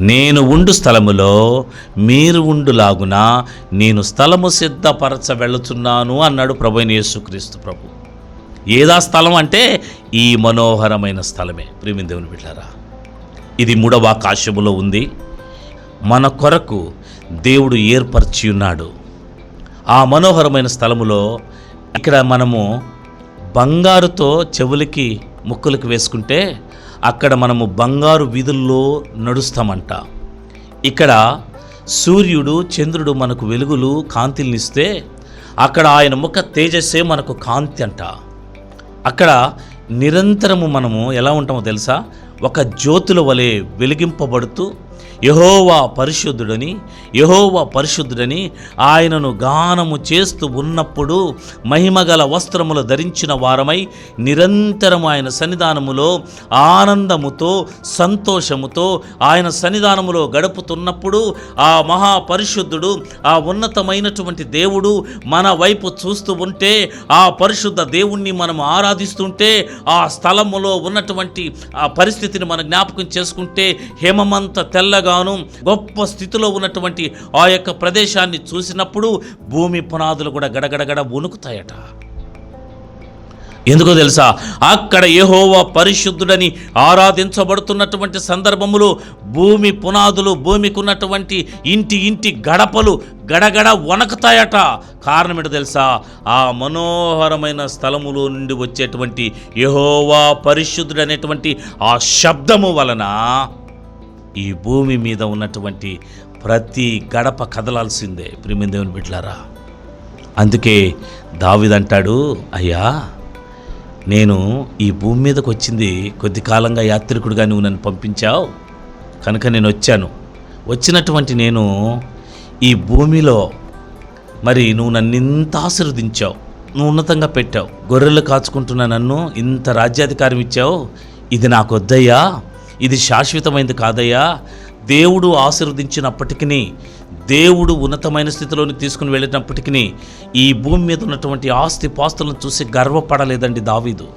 నేను ఉండు స్థలములో మీరు ఉండులాగున నేను స్థలము సిద్ధపరచ వెళుతున్నాను అన్నాడు ప్రభు యేసుక్రీస్తు ప్రభు. ఏదా స్థలం అంటే ఈ మనోహరమైన స్థలమే. ప్రేమి దేవుని బిడ్డారా ఇది మూడవ ఆకాశములో ఉంది. మన కొరకు దేవుడు ఏర్పరిచి ఉన్నాడు. ఆ మనోహరమైన స్థలములో ఇక్కడ మనము బంగారుతో చెవులకి ముక్కులకు వేసుకుంటే అక్కడ మనము బంగారు వీధుల్లో నడుస్తామంట. ఇక్కడ సూర్యుడు చంద్రుడు మనకు వెలుగులు కాంతిల్నిస్తే అక్కడ ఆయన ముఖ తేజస్సే మనకు కాంతి అంట. అక్కడ నిరంతరము మనము ఎలా ఉంటామో తెలుసా? ఒక జ్యోతుల వలె వెలిగింపబడుతూ యహోవా పరిశుద్ధుడని యహోవా పరిశుద్ధుడని ఆయనను గానము చేస్తూ ఉన్నప్పుడు మహిమగల వస్త్రములు ధరించిన వారమై నిరంతరం ఆయన సన్నిధానములో ఆనందముతో సంతోషముతో ఆయన సన్నిధానములో గడుపుతున్నప్పుడు ఆ మహాపరిశుద్ధుడు ఆ ఉన్నతమైనటువంటి దేవుడు మన వైపు చూస్తూ ఉంటే ఆ పరిశుద్ధ దేవుణ్ణి మనం ఆరాధిస్తుంటే ఆ స్థలములో ఉన్నటువంటి ఆ పరిస్థితిని మనం జ్ఞాపకం చేసుకుంటే హేమమంత తెల్లగాను గొప్ప స్థితిలో ఉన్నటువంటి ఆ యొక్క ప్రదేశాన్ని చూసినప్పుడు భూమి పునాదులు కూడా గడగడగడ వణుకుతాయట. ఎందుకో తెలుసా? అక్కడ ఏహోవా పరిశుద్ధుడని ఆరాధించబడుతున్నటువంటి సందర్భములో భూమి పునాదులు భూమికి ఉన్నటువంటి ఇంటి ఇంటి గడపలు గడగడ వణకుతాయట. కారణం ఏంటో తెలుసా? ఆ మనోహరమైన స్థలములో నుండి వచ్చేటువంటి యహోవా పరిశుద్ధుడు అనేటువంటి ఆ శబ్దము వలన ఈ భూమి మీద ఉన్నటువంటి ప్రతి గడప కదలాల్సిందే ప్రిమిదేవుని బిడ్లారా అందుకే దావిదంటాడు అయ్యా నేను ఈ భూమి మీదకి వచ్చింది కొద్ది కాలంగా యాత్రికుడిగా నువ్వు నన్ను పంపించావు. కనుక నేను వచ్చాను. వచ్చినటువంటి నేను ఈ భూమిలో మరి నువ్వు నన్ను ఇంత ఆశీర్వదించావు నువ్వు ఉన్నతంగా పెట్టావు. గొర్రెలు కాచుకుంటున్న నన్ను ఇంత రాజ్యాధికారం ఇచ్చావు. ఇది నాకు వద్దయ్యా. ఇది శాశ్వతమైనది కాదయ్యా. దేవుడు ఆశీర్వదించినప్పటికీ దేవుడు ఉన్నతమైన స్థితిలోని తీసుకుని వెళ్ళినప్పటికీ ఈ భూమి మీద ఉన్నటువంటి ఆస్తి పాస్తులను చూసి గర్వపడలేదండి దావీదు.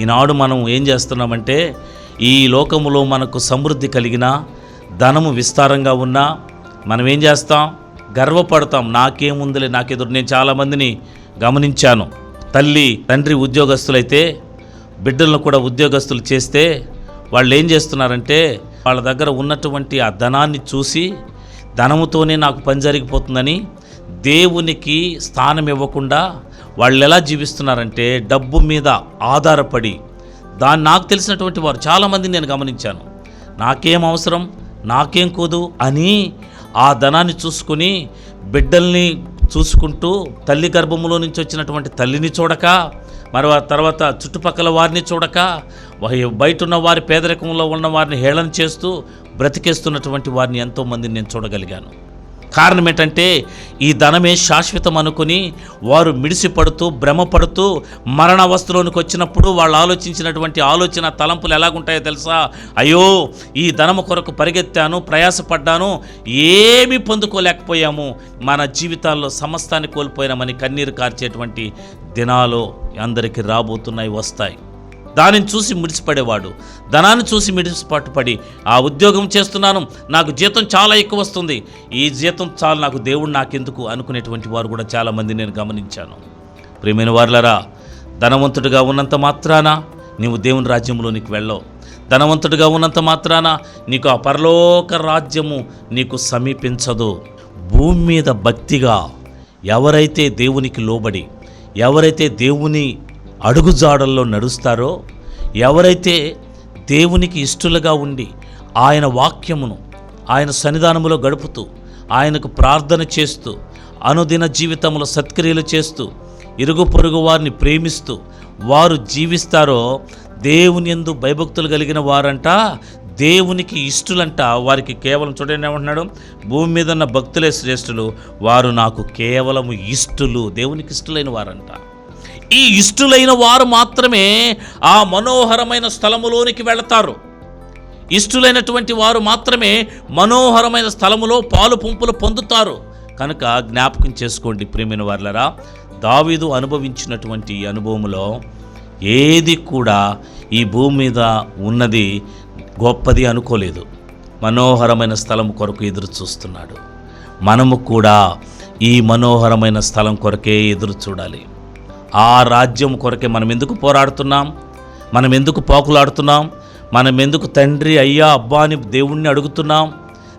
ఈనాడు మనం ఏం చేస్తున్నామంటే ఈ లోకములో మనకు సమృద్ధి కలిగిన ధనము విస్తారంగా ఉన్నా మనం ఏం చేస్తాం? గర్వపడతాం. నాకేముందిలే నాకెదురు. నేను చాలామందిని గమనించాను. తల్లి తండ్రి ఉద్యోగస్తులైతే బిడ్డలను కూడా ఉద్యోగస్తులు చేస్తే వాళ్ళు ఏం చేస్తున్నారంటే వాళ్ళ దగ్గర ఉన్నటువంటి ఆ ధనాన్ని చూసి ధనముతోనే నాకు పని జరిగిపోతుందని దేవునికి స్థానం ఇవ్వకుండా వాళ్ళు ఎలా జీవిస్తున్నారంటే డబ్బు మీద ఆధారపడి దాన్ని నాకు తెలిసినటువంటి వారు చాలామంది నేను గమనించాను. నాకేం అవసరం నాకేం కూదు అని ఆ ధనాన్ని చూసుకుని బిడ్డల్ని చూసుకుంటూ తల్లి గర్భములో నుంచి వచ్చినటువంటి తల్లిని చూడక మరి తర్వాత చుట్టుపక్కల వారిని చూడక బయట ఉన్న వారి పేదరికంలో ఉన్న వారిని హేళన చేస్తూ బ్రతికేస్తున్నటువంటి వారిని ఎంతోమందిని నేను చూడగలిగాను. కారణం ఏంటంటే ఈ ధనమే శాశ్వతం అనుకుని వారు మిడిసిపడుతూ భ్రమపడుతూ మరణ అవస్థలోనికి వచ్చినప్పుడు వాళ్ళు ఆలోచించినటువంటి ఆలోచన తలంపులు ఎలాగుంటాయో తెలుసా? అయ్యో ఈ ధనము కొరకు పరిగెత్తాను ప్రయాసపడ్డాను ఏమీ పొందుకోలేకపోయాము. మన జీవితాల్లో సమస్తాన్ని కోల్పోయినామని కన్నీరు కార్చేటువంటి దినాలు అందరికీ రాబోతున్నాయి వస్తాయి. దానిని చూసి మిడిసిపడేవాడు ధనాన్ని చూసి మిడిసిపట్టుపడి ఆ ఉద్యోగం చేస్తున్నాను నాకు జీతం చాలా ఎక్కువ వస్తుంది. ఈ జీతం చాలు నాకు దేవుడు నాకెందుకు? అనుకునేటువంటి వారు కూడా చాలామంది నేను గమనించాను. ప్రియమైన వారులరా ధనవంతుడిగా ఉన్నంత మాత్రాన నీవు దేవుని రాజ్యంలోనికి వెళ్ళవు. ధనవంతుడిగా ఉన్నంత మాత్రాన నీకు ఆ పరలోక రాజ్యము నీకు సమీపించదు. భూమి మీద భక్తిగా ఎవరైతే దేవునికి లోబడి ఎవరైతే దేవుని అడుగుజాడల్లో నడుస్తారో ఎవరైతే దేవునికి ఇష్టలుగా ఉండి ఆయన వాక్యమును ఆయన సన్నిధానములో గడుపుతూ ఆయనకు ప్రార్థన చేస్తూ అనుదిన జీవితంలో సత్క్రియలు చేస్తూ ఇరుగు పొరుగు వారిని ప్రేమిస్తూ వారు జీవిస్తారో దేవుని ఎందు భయభక్తులు కలిగిన వారంట దేవునికి ఇష్టలంట. వారికి కేవలం చూడండి ఏమంటున్నాడు? భూమి మీద ఉన్న భక్తులే శ్రేష్ఠులు వారు నాకు కేవలం ఇష్టులు దేవునికి ఇష్టలైన వారంట. ఈ ఇష్టులైన వారు మాత్రమే ఆ మనోహరమైన స్థలములోనికి వెళతారు. ఇష్టులైనటువంటి వారు మాత్రమే మనోహరమైన స్థలములో పాలు పుంపులు పొందుతారు. కనుక జ్ఞాపకం చేసుకోండి ప్రేమైన వర్లరా దావీదు అనుభవించినటువంటి ఈ అనుభవములో ఏది కూడా ఈ భూమి మీద ఉన్నది గొప్పది అనుకోలేదు. మనోహరమైన స్థలం కొరకు ఎదురు చూస్తున్నాడు. మనము కూడా ఈ మనోహరమైన స్థలం కొరకే ఎదురు చూడాలి. ఆ రాజ్యం కొరకే మనం ఎందుకు పోరాడుతున్నాం? మనం ఎందుకు పాకులాడుతున్నాం? మనం ఎందుకు తండ్రి అయ్యా అబ్బా అని దేవుణ్ణి అడుగుతున్నాం?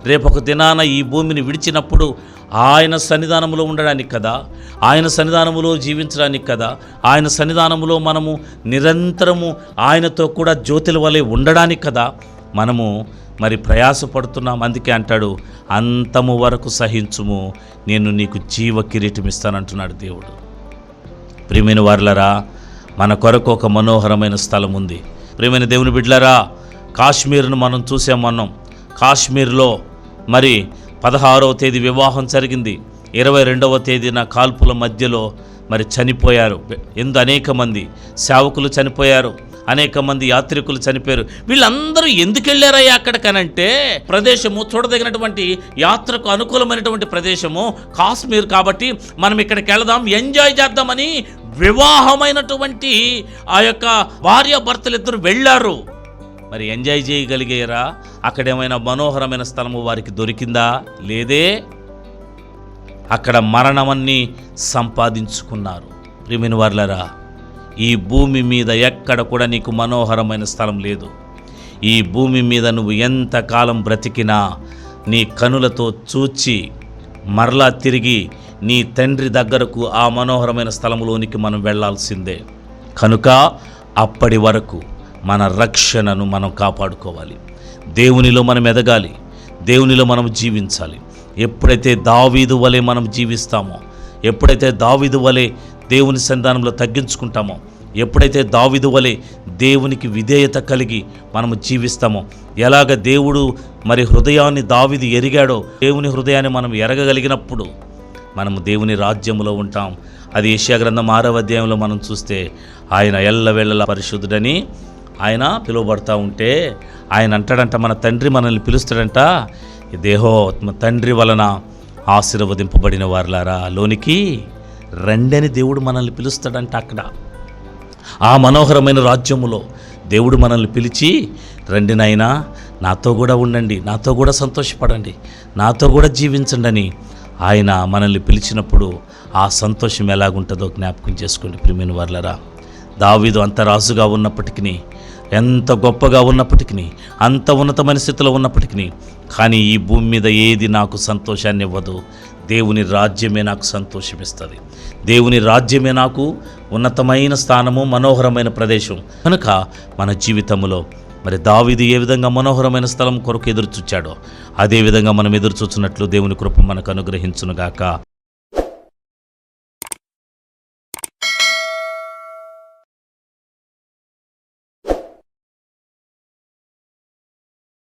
రేపు ఒక దినాన ఈ భూమిని విడిచినప్పుడు ఆయన సన్నిధానంలో ఉండడానికి కదా? ఆయన సన్నిధానములో జీవించడానికి కదా? ఆయన సన్నిధానములో మనము నిరంతరము ఆయనతో కూడా జ్యోతుల వలె ఉండడానికి కదా? మనము మరి ప్రయాసపడుతున్నాం. అందుకే అంటాడు అంతము వరకు సహించుము. నేను నీకు జీవ కిరీటం ఇస్తానంటున్నాడు దేవుడు. ప్రియమైన వారులరా మన కొరకు ఒక మనోహరమైన స్థలం ఉంది. ప్రియమైన దేవుని బిడ్డలరా కాశ్మీర్ను మనం చూసాం మనం. కాశ్మీర్లో మరి పదహారవ తేదీ వివాహం జరిగింది. ఇరవై రెండవ తేదీన కాల్పుల మధ్యలో మరి చనిపోయారు. ఎందు అనేక మంది సేవకులు చనిపోయారు. అనేక మంది యాత్రికులు చనిపోయారు. వీళ్ళందరూ ఎందుకు వెళ్ళారయ్యా అక్కడికనంటే ప్రదేశము చూడదగినటువంటి యాత్రకు అనుకూలమైనటువంటి ప్రదేశము కాశ్మీర్ కాబట్టి మనం ఇక్కడికి వెళదాం ఎంజాయ్ చేద్దామని వివాహమైనటువంటి ఆ యొక్క భార్య భర్తలు ఇద్దరు వెళ్ళారు. మరి ఎంజాయ్ చేయగలిగారా? అక్కడేమైనా మనోహరమైన స్థలము వారికి దొరికిందా? లేదే. అక్కడ మరణమన్నీ సంపాదించుకున్నారు. ప్రియమైన వార్లరా ఈ భూమి మీద ఎక్కడ కూడా నీకు మనోహరమైన స్థలం లేదు. ఈ భూమి మీద నువ్వు ఎంతకాలం బ్రతికినా నీ కనులతో చూచి మరలా తిరిగి నీ తండ్రి దగ్గరకు ఆ మనోహరమైన స్థలంలోనికి మనం వెళ్ళాల్సిందే కనుక అప్పటి వరకు మన రక్షణను మనం కాపాడుకోవాలి. దేవునిలో మనం ఎదగాలి. దేవునిలో మనం జీవించాలి. ఎప్పుడైతే దావీదు వలె మనం జీవిస్తామో ఎప్పుడైతే దావీదు వలె దేవుని సంధానంలో తగ్గించుకుంటామో. ఎప్పుడైతే దావిదు వలె దేవునికి విధేయత కలిగి మనము జీవిస్తామో ఎలాగ దేవుడు మరి హృదయాన్ని దావిది ఎరిగాడో దేవుని హృదయాన్ని మనం ఎరగగలిగినప్పుడు మనము దేవుని రాజ్యంలో ఉంటాం. అది యశాగ్రంథం గ్రంథం ఆరవ అధ్యాయంలో మనం చూస్తే ఆయన ఎల్లవేళల పరిశుద్ధుడని ఆయన పిలువబడతా ఉంటే ఆయన అంటాడంట మన తండ్రి మనల్ని పిలుస్తాడంట. దేహోత్మ దేహో తండ్రి వలన ఆశీర్వదింపబడిన వారులారా లోనికి రెండని దేవుడు మనల్ని పిలుస్తాడంట అక్కడ. ఆ మనోహరమైన రాజ్యములో దేవుడు మనల్ని పిలిచి రండి నాయనా నాతో కూడా ఉండండి నాతో కూడా సంతోషపడండి నాతో కూడా జీవించండి అని ఆయన మనల్ని పిలిచినప్పుడు ఆ సంతోషం ఎలాగుంటుందో జ్ఞాపకం చేసుకోండి ప్రియమైన వర్లరా. దావీదు అంత రాజుగా ఉన్నప్పటికీ ఎంత గొప్పగా ఉన్నప్పటికీ అంత ఉన్నతమైన స్థితిలో ఉన్నప్పటికీ కానీ ఈ భూమి మీద ఏది నాకు సంతోషాన్ని ఇవ్వదు దేవుని రాజ్యమే నాకు సంతోషమిస్తుంది. దేవుని రాజ్యమే నాకు ఉన్నతమైన స్థానము మనోహరమైన ప్రదేశం. కనుక మన జీవితంలో మరి దావిది ఏ విధంగా మనోహరమైన స్థలం కొరకు ఎదురు చూచాడో అదేవిధంగా మనం ఎదురు చూచినట్లు దేవుని కృప మనకు అనుగ్రహించునుగాక.